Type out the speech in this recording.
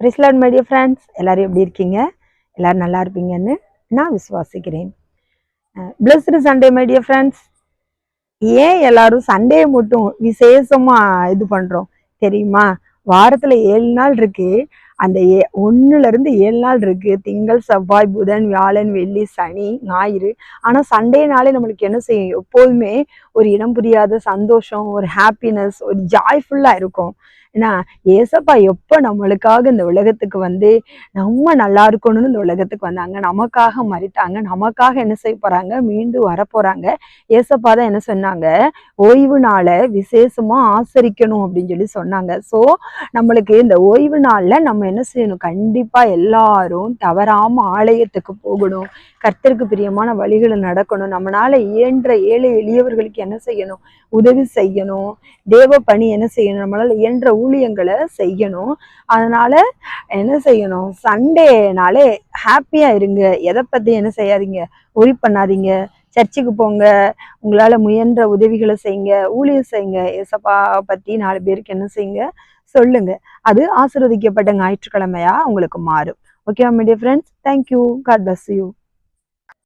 பிரிஸ்லாட் my dear friends எல்லோரும் எப்படி இருக்கீங்க? எல்லாரும் நல்லா இருப்பீங்கன்னு நான் விசுவாசிக்கிறேன். பிளஸ்டு சண்டே மைடிய ஃப்ரெண்ட்ஸ் ஏன் எல்லாரும் சண்டே மட்டும் விசேஷமா இது பண்ணுறோம் தெரியுமா? வாரத்தில் ஏழு நாள் இருக்கு. அந்த ஏ ஒன்றுலேருந்து இருந்து ஏழு நாள் இருக்குது திங்கள் செவ்வாய் புதன் வியாழன் வெள்ளி சனி ஞாயிறு. ஆனால் சண்டே நாளே நம்மளுக்கு என்ன செய்யும்? எப்போதுமே ஒரு இனம் புரியாத சந்தோஷம் ஒரு ஹாப்பினஸ் ஒரு ஜாய்ஃபுல்லாக இருக்கும். ஏன்னா ஏசப்பா எப்போ நம்மளுக்காக இந்த உலகத்துக்கு வந்து நம்ம நல்லா இருக்கணும்னு இந்த உலகத்துக்கு வந்தாங்க. நமக்காக மறித்தாங்க. நமக்காக என்ன செய்ய போறாங்க? மீண்டும் வரப்போறாங்க ஏசப்பா தான் என்ன சொன்னாங்க? ஓய்வு நாளை விசேஷமாக ஆசரிக்கணும் அப்படின்னு சொல்லி சொன்னாங்க. ஸோ நம்மளுக்கு இந்த ஓய்வு நாளில் நம்ம என்ன செய்யணும்? கண்டிப்பா எல்லாரும் தவறாம ஆலயத்துக்கு போகணும். கர்த்தருக்கு பிரியமான வழிகளை நடக்கணும். நம்மளால இயன்ற ஏழை எளியவர்களுக்கு என்ன செய்யணும்? உதவி செய்யணும். தேவ பணி என்ன செய்யணும்? நம்மளால இயன்ற ஊழியங்களை செய்யணும். அதனால என்ன செய்யணும்? சண்டேனாலே ஹாப்பியா இருங்க. எதை பத்தி என்ன செய்யாதீங்க? ஒரி பண்ணாதீங்க. சர்ச்சுக்கு போங்க. உங்களால முயன்ற உதவிகளை செய்யுங்க. ஊழியர் செய்யுங்க. ஏசப்பா பத்தி நாலு பேருக்கு என்ன செய்யுங்க? சொல்லுங்க. அது ஆசிர்வதிக்கப்பட்ட ஞாயிற்றுக்கிழமையா? உங்களுக்கு மாறும். Okay media friends thank you God bless you